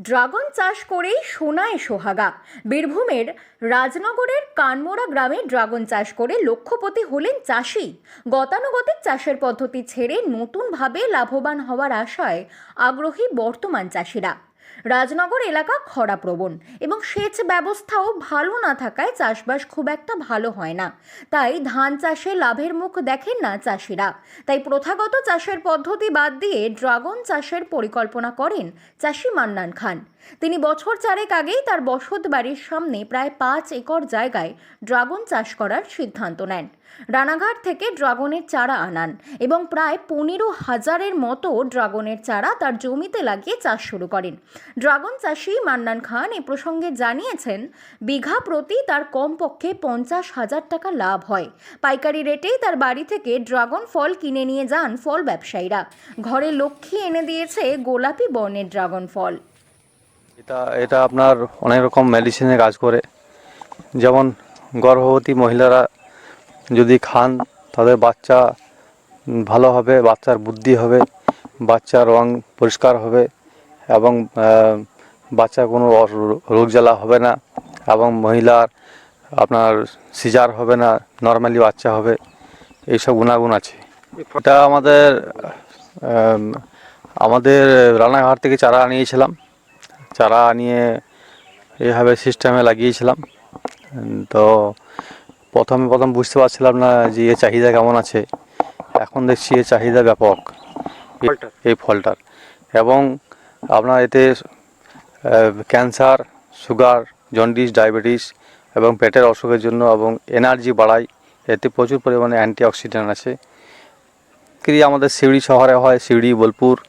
Dragon চাষ করেই সোনায় সোহাগা। বীরভূমের রাজনগরের কানমোড়া গ্রামে ড্রাগন চাষ করে লক্ষ্যপতি হলেন চাষি। গতানুগতিক চাষের পদ্ধতি ছেড়ে নতুনভাবে লাভবান হওয়ার আশায় আগ্রহী বর্তমান চাষিরা। রাজনগর এলাকা খরাপ্রবণ এবং সেচ ব্যবস্থাও ভালো না থাকায় চাষবাস খুব একটা ভালো হয় না। তাই ধান চাষে লাভের মুখ দেখেন না চাষিরা। তাই প্রথাগত চাষের পদ্ধতি বাদ দিয়ে ড্রাগন চাষের পরিকল্পনা করেন চাষি মান্নান খান। তিনি বছর চারেক আগেই তার বসত বাড়ির সামনে প্রায় পাঁচ একর জায়গায় ড্রাগন চাষ করার সিদ্ধান্ত নেন। রানাঘাট থেকে ড্রাগনের চারা আনান এবং প্রায় পনেরো হাজারের মতো ড্রাগনের চারা তার জমিতে লাগিয়ে চাষ শুরু করেন। ড্রাগন চাষি মান্নান খান এ প্রসঙ্গে জানিয়েছেন, বিঘা প্রতি তার কমপক্ষে পঞ্চাশ হাজার টাকা লাভ হয়। পাইকারি রেটেই তার বাড়ি থেকে ড্রাগন ফল কিনে নিয়ে যান ফল ব্যবসায়ীরা। ঘরে লক্ষ্মী এনে দিয়েছে গোলাপি বর্ণের ড্রাগন ফল। এটা এটা আপনার অনেক রকম মেডিসিনে কাজ করে। যেমন গর্ভবতী মহিলারা যদি খান তাদের বাচ্চা ভালো হবে বাচ্চার বুদ্ধি হবে বাচ্চার রং পরিষ্কার হবে এবং বাচ্চা কোনো রোগ জ্বালা হবে না এবং মহিলার আপনার সিজার হবে না নর্মালি বাচ্চা হবে এইসব গুণাগুণ আছে। এটা আমাদের আম, আমাদের রানাঘাট থেকে চারা আনিয়েছিলাম। চারা নিয়ে এইভাবে সিস্টেমে লাগিয়েছিলাম। তো প্রথমে প্রথম বুঝতে পারছিলাম না যে এর চাহিদা কেমন আছে। এখন দেখছি এর চাহিদা ব্যাপক। এই- ফলটার? এবং আপনার এতে ক্যান্সার সুগার জন্ডিস ডায়াবেটিস এবং পেটের অসুখের জন্য এবং এনার্জি বাড়ায়। এতে প্রচুর পরিমাণে অ্যান্টিঅক্সিডেন্ট আছে। বিক্রি আমাদের সিউড়ি শহরে হয় সিউড়ি বোলপুর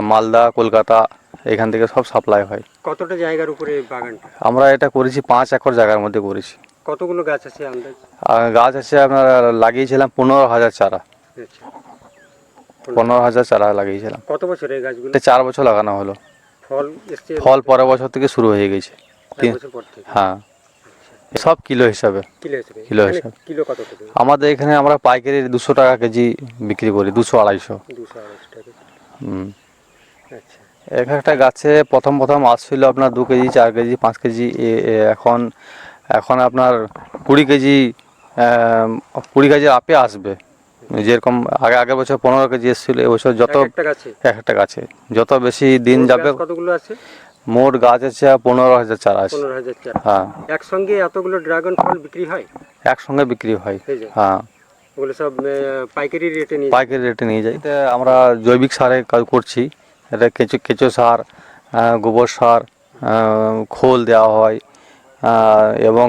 মালদা কলকাতা এখান থেকে সব সাপ্লাই হয়। কতটা জায়গার উপরে বাগানটা? আমরা এটা করেছি পাঁচ একর জায়গার মধ্যে করেছি। কতগুলো গাছ আছে আন্দাজ? গাছ আছে আপনার লাগিয়েছিলাম পনেরো হাজার চারা। আচ্ছা। পনেরো হাজার চারা লাগিয়েছিলাম। কত বছর এই গাছগুলো? চার বছর লাগানো হলো। ফল ফল পরের বছর থেকে শুরু হয়ে গেছে। হ্যাঁ। সব কিলো হিসাবে। কিলো হিসেবে? আমাদের এখানে আমরা পাইকারি দুশো টাকা কেজি বিক্রি করি দুশো আড়াইশো। দুশো আড়াইশো টাকা। হুম। আচ্ছা। এক একটা গাছে প্রথম প্রথম আসছিল আপনার দু কেজি চার কেজি পাঁচ কেজি এখন এখন আপনার কুড়ি কেজি কুড়ি কেজি আপে আসবে। যেরকম আগে আগের বছর পনেরো কেজি এসেছিল এবছর যত এক একটা গাছে? যত বেশি দিন যাবে কতগুলো আছে? মোট গাছ আছে পনেরো হাজার চারা আছে। হ্যাঁ। একসঙ্গে এতগুলো ড্রাগন ফল বিক্রি হয়? একসঙ্গে বিক্রি হয়। হ্যাঁ ওগুলো সব পাইকারি রেটে নিয়ে পাইকারি রেটে নিয়ে যাই আমরা জৈবিক সারে কাজ করছি। এটা কেঁচো কেঁচো সার গোবর সার খোল দেওয়া হয় এবং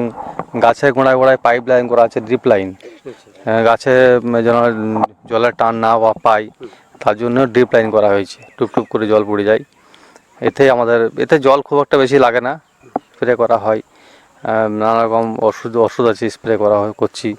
গাছের গোড়ায় গোড়ায় পাইপ লাইন করা আছে ড্রিপ লাইন আচ্ছা। গাছে যেন জলের টান না বা পাই তার জন্য ড্রিপ লাইন করা হয়েছে। টুপ টুপ করে জল পড়ে যায়। এতে আমাদের এতে জল খুব একটা বেশি লাগে না স্প্রে করা হয়। নানা রকম ওষুধ ওষুধ আছে স্প্রে করা হয় করছি।